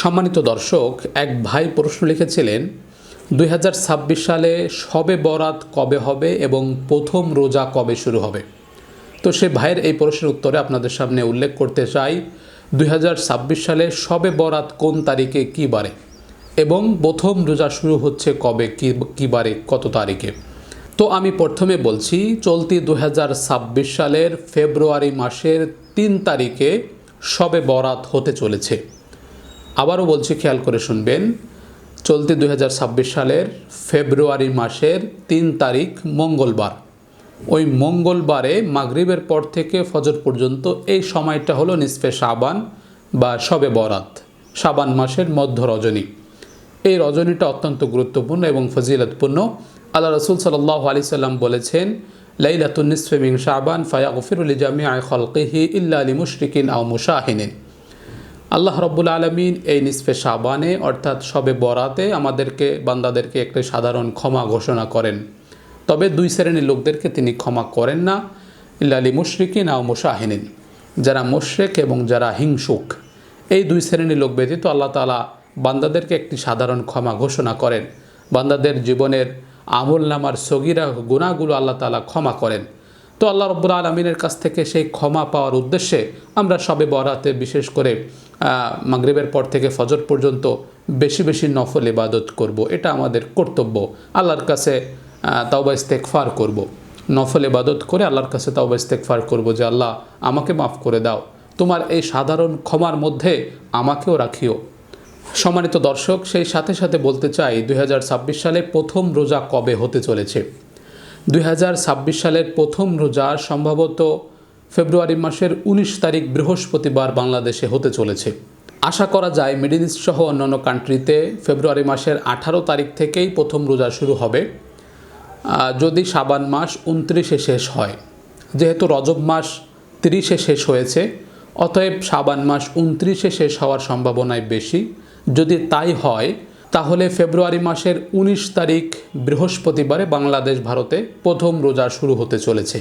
সম্মানিত দর্শক, এক ভাই প্রশ্ন লিখেছিলেন, দুই হাজার ছাব্বিশ সালে সবে বরাত কবে হবে এবং প্রথম রোজা কবে শুরু হবে? তো সে ভাইয়ের এই প্রশ্নের উত্তরে আপনাদের সামনে উল্লেখ করতে চাই, দুই হাজার ছাব্বিশ সালে সবে বরাত কোন তারিখে কী বারে এবং প্রথম রোজা শুরু হচ্ছে কবে, কী কী বারে, কত তারিখে? তো আমি প্রথমে বলছি, চলতি দু হাজার ছাব্বিশ সালের ফেব্রুয়ারি মাসের তিন তারিখে সবে বরাত হতে চলেছে। আবারও বলছি, খেয়াল করে শুনবেন। চলতি দুই হাজার ছাব্বিশ সালের ফেব্রুয়ারি মাসের তিন তারিখ, মঙ্গলবার। ওই মঙ্গলবারে মাগরিবের পর থেকে ফজর পর্যন্ত এই সময়টা হলো নিসফে সাবান বা সবে বরাত সাবান মাসের মধ্য রজনী। এই রজনীটা অত্যন্ত গুরুত্বপূর্ণ এবং ফজিলতপূর্ণ। আল্লাহ রসুল সাল্লাহ আলি সাল্লাম বলেছেন, লাইলাতুন নিসফে মিং শাবান ফায়া গফিরুল জামিয়া খলকিহি ইল্লা আলী মুশরিকিন আও মুশাহিনিন আল্লাহ রব্বুল আলমিন এই নিসফে সাবানে অর্থাৎ সবে বরাতে আমাদেরকে, বান্দাদেরকে একটি সাধারণ ক্ষমা ঘোষণা করেন। তবে দুই শ্রেণির লোকদেরকে তিনি ক্ষমা করেন না। ইল্লালি মুশরিকিন আও মুশাহিনিন যারা মুশরেক এবং যারা হিংসুক। এই দুই শ্রেণির লোক ব্যতীত আল্লাহ তালা বান্দাদেরকে একটি সাধারণ ক্ষমা ঘোষণা করেন। বান্দাদের জীবনের আমল নামার সগিরা গুণাগুলো আল্লাহ তালা ক্ষমা করেন। তো আল্লাহ রব্বুল আলমিনের কাছ থেকে সেই ক্ষমা পাওয়ার উদ্দেশ্যে আমরা সবে বরাতে, বিশেষ করে মাগরিবের পর থেকে ফজর পর্যন্ত বেশি বেশি নফল ইবাদত করব। এটা আমাদের কর্তব্য আল্লাহর কাছে তাওবা ইস্তেকফার করব। নফল ইবাদত করে আল্লাহর কাছে তাওবা ইস্তেকফার করব যে, আল্লাহ, আমাকে মাফ করে দাও তোমার এই সাধারণ ক্ষমার মধ্যে আমাকেও রাখিও সম্মানিত দর্শক, সেই সাথে সাথে বলতে চাই দু হাজার ছাব্বিশ সালে প্রথম রোজা কবে হতে চলেছে দুই হাজার ছাব্বিশ সালের প্রথম রোজা সম্ভবত ফেব্রুয়ারি মাসের ১৯ তারিখ বৃহস্পতিবার বাংলাদেশে হতে চলেছে। আশা করা যায় মিডিল ইস্ট সহ অন্যান্য কান্ট্রিতে ফেব্রুয়ারি মাসের আঠারো তারিখ থেকেই প্রথম রোজা শুরু হবে যদি সাবান মাস উনত্রিশে শেষ হয়। যেহেতু রজব মাস তিরিশে শেষ হয়েছে, অতএব সাবান মাস উনত্রিশে শেষ হওয়ার সম্ভাবনায় বেশি। যদি তাই হয় তাহলে ফেব্রুয়ারি মাসের ১৯ তারিখ বৃহস্পতিবারে বাংলাদেশ ভারতে প্রথম রোজা শুরু হতে চলেছে।